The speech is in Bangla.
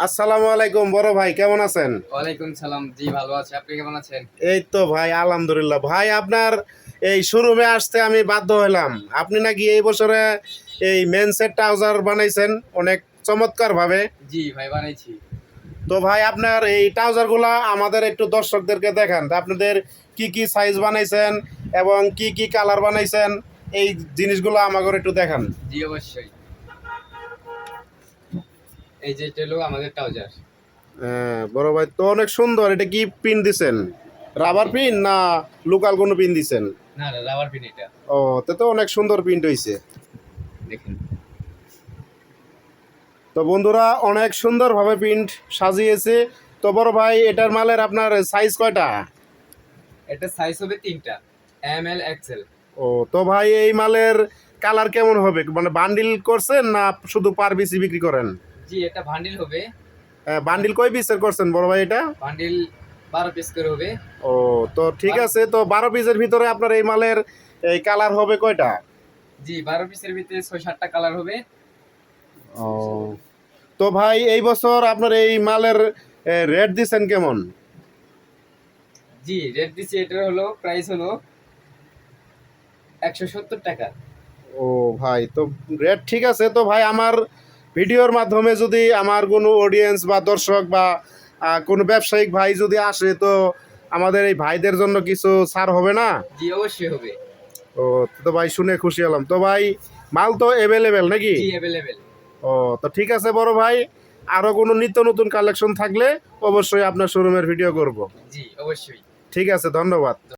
আসসালামু আলাইকুম বড় ভাই কেমন আছেন? ওয়ালাইকুম সালাম জি ভালো আছি। আপনি কেমন আছেন? এই তো ভাই আলহামদুলিল্লাহ। ভাই আপনার এই শোরুমে আসতে আমি বাধ্য হলাম। আপনি নাকি এই বছরে এই মেন সেট ট্রাউজার বানাইছেন অনেক চমৎকার ভাবে জি ভাই বানাইছি। তো ভাই আপনার এই ট্রাউজারগুলা আমাদের একটু দর্শকদেরকে দেখান। আপনাদের কি কি সাইজ বানাইছেন এবং কি কি কালার বানাইছেন এই জিনিসগুলো আমাকে একটু দেখান। জি অবশ্যই। এই যে এটা হলো আমাদের ট্রাউজার। হ্যাঁ, বড় ভাই তো অনেক সুন্দর। এটা কি পিন দিছেন? রাবার পিন না লোকাল কোনো পিন দিছেন? না না রাবার পিন এটা। ও তো তো অনেক সুন্দর প্রিন্ট হয়েছে দেখেন। তো বন্ধুরা অনেক সুন্দরভাবে প্রিন্ট সাজিয়েছে। তো বড় ভাই এটার মালের আপনার সাইজ কয়টা? এটা সাইজ হবে তিনটা এম এল এক্সেল ও তো ভাই এই মালের কালার কেমন হবে? মানে বান্ডিল করছেন না শুধু পার পিসি বিক্রি করেন? জি এটা বান্ডিল হবে। বান্ডিল কয় পিসের করছেন বড় ভাই এটা? বান্ডিল বারো পিস করে হবে। ও তো ঠিক আছে তো বারো পিসের ভিতরে আপনার এই মালের এই কালার হবে কয়টা? জি বারো পিসের ভিতরে ছয় সাতটা কালার হবে। ও তো ভাই এই বছর আপনার এই মালের রেট দিচ্ছেন কেমন? জি রেট দিচ্ছি এটার হলো প্রাইস হলো একশো সত্তর টাকা। ও ভাই তো রেট ঠিক আছে তো ভাই আমার ভিডিওর মাধ্যমে যদি আমার কোনো অডিয়েন্স বা দর্শক বা কোনো ব্যবসায়িক ভাই যদি আসে তো আমাদের এই ভাইদের জন্য কিছু ছাড় হবে না? জি অবশ্যই হবে। ও তো ভাই শুনে খুশি হলাম। তো ভাই মাল তো অ্যাভেলেবেল নাকি? জি অ্যাভেলেবেল ও তো ঠিক আছে বড় ভাই আরও কোনো নিত্য নতুন কালেকশন থাকলে অবশ্যই আপনার শোরুমের ভিডিও করব। জি অবশ্যই। ঠিক আছে ধন্যবাদ।